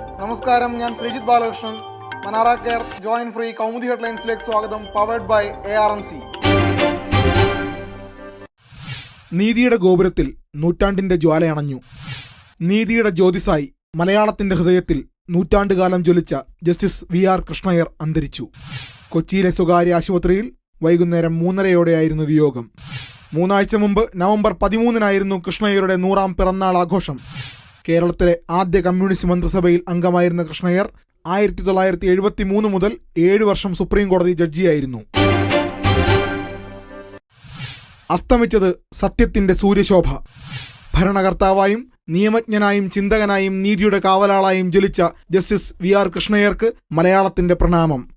നമസ്കാരം ഞാൻ Sreejith Balakrishnan. മനാറ care join free Kaumudi ഹെഡ്ലൈൻസിലേക്ക് സ്വാഗതം powered by A R M C നീതിയുടെ ഗോപുരത്തിൽ നൂറ്റാണ്ടിന്റെ ജ്വാലയണഞ്ഞു നീതിയുടെ ജ്യോതിസായി മലയാളത്തിന്റെ ഹൃദയത്തിൽ നൂറ്റാണ്ടുകാലം ജ്വലിച്ച ജസ്റ്റിസ് വി ആർ കൃഷ്ണയ്യർ അന്തരിച്ചു. കൊച്ചിയിലെ സ്വകാര്യ ആശുപത്രിയിൽ വൈകുന്നേരം മൂന്നരയോടെയായിരുന്നു വിയോഗം. മൂന്നാഴ്ച മുമ്പ് നവംബർ പതിമൂന്നിനായിരുന്നു കൃഷ്ണയ്യരുടെ നൂറാം പിറന്നാൾ ആഘോഷം. കേരളത്തിലെ ആദ്യ കമ്മ്യൂണിസ്റ്റ് മന്ത്രിസഭയിൽ അംഗമായിരുന്ന കൃഷ്ണയ്യർ ആയിരത്തി തൊള്ളായിരത്തി എഴുപത്തി മൂന്ന് മുതൽ ഏഴ് വർഷം സുപ്രീം കോടതി ജഡ്ജിയായിരുന്നു. അസ്തമിച്ചത് സത്യത്തിന്റെ സൂര്യശോഭ. ഭരണകർത്താവായും നിയമജ്ഞനായും ചിന്തകനായും നീതിയുടെ കാവലാളായും ജലിച്ച ജസ്റ്റിസ് വി ആർ കൃഷ്ണയ്യർക്ക് മലയാളത്തിന്റെ പ്രണാമം.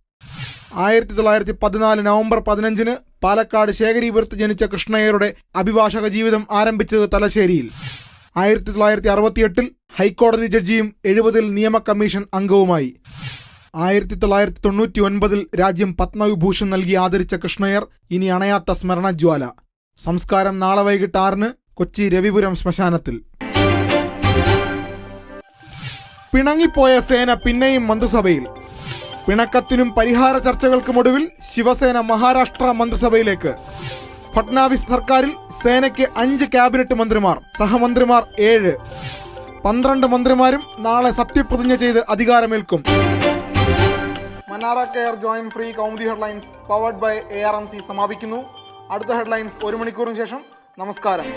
ആയിരത്തി തൊള്ളായിരത്തി പതിനാല് നവംബർ പതിനഞ്ചിന് പാലക്കാട് ശേഖരീപുരത്ത് ജനിച്ച കൃഷ്ണയ്യരുടെ അഭിഭാഷക ജീവിതം ആരംഭിച്ചത് തലശ്ശേരിയിൽ. ആയിരത്തി തൊള്ളായിരത്തി അറുപത്തിയെട്ടിൽ ഹൈക്കോടതി ജഡ്ജിയും എഴുപതിൽ നിയമ കമ്മീഷൻ അംഗവുമായി. ആയിരത്തി തൊള്ളായിരത്തി തൊണ്ണൂറ്റി ഒൻപതിൽ രാജ്യം പത്മവിഭൂഷൺ നൽകി ആദരിച്ച കൃഷ്ണയർ ഇനി അണയാത്ത സ്മരണജ്വാല. സംസ്കാരം നാളെ വൈകിട്ട് ആറിന് കൊച്ചി രവിപുരം ശ്മശാനത്തിൽ. പിണങ്ങിപ്പോയ സേന പിന്നെയും മന്ത്രിസഭയിൽ. പിണക്കത്തിനും പരിഹാര ചർച്ചകൾക്കുമൊടുവിൽ ശിവസേന മഹാരാഷ്ട്ര മന്ത്രിസഭയിലേക്ക്. ഫട്നാവിസ് സർക്കാരിൽ സേനയ്ക്ക് അഞ്ച് ക്യാബിനറ്റ് മന്ത്രിമാർ സഹമന്ത്രിമാർ ഏഴ്. പന്ത്രണ്ട് മന്ത്രിമാരും നാളെ സത്യപ്രതിജ്ഞ ചെയ്ത് അധികാരമേൽക്കും. മനാറ care join free Kaumudi headlines powered by A R M C സമാപിക്കുന്നു. അടുത്ത ഹെഡ്ലൈൻസ് ഒരു മണിക്കൂറിന് ശേഷം. നമസ്കാരം.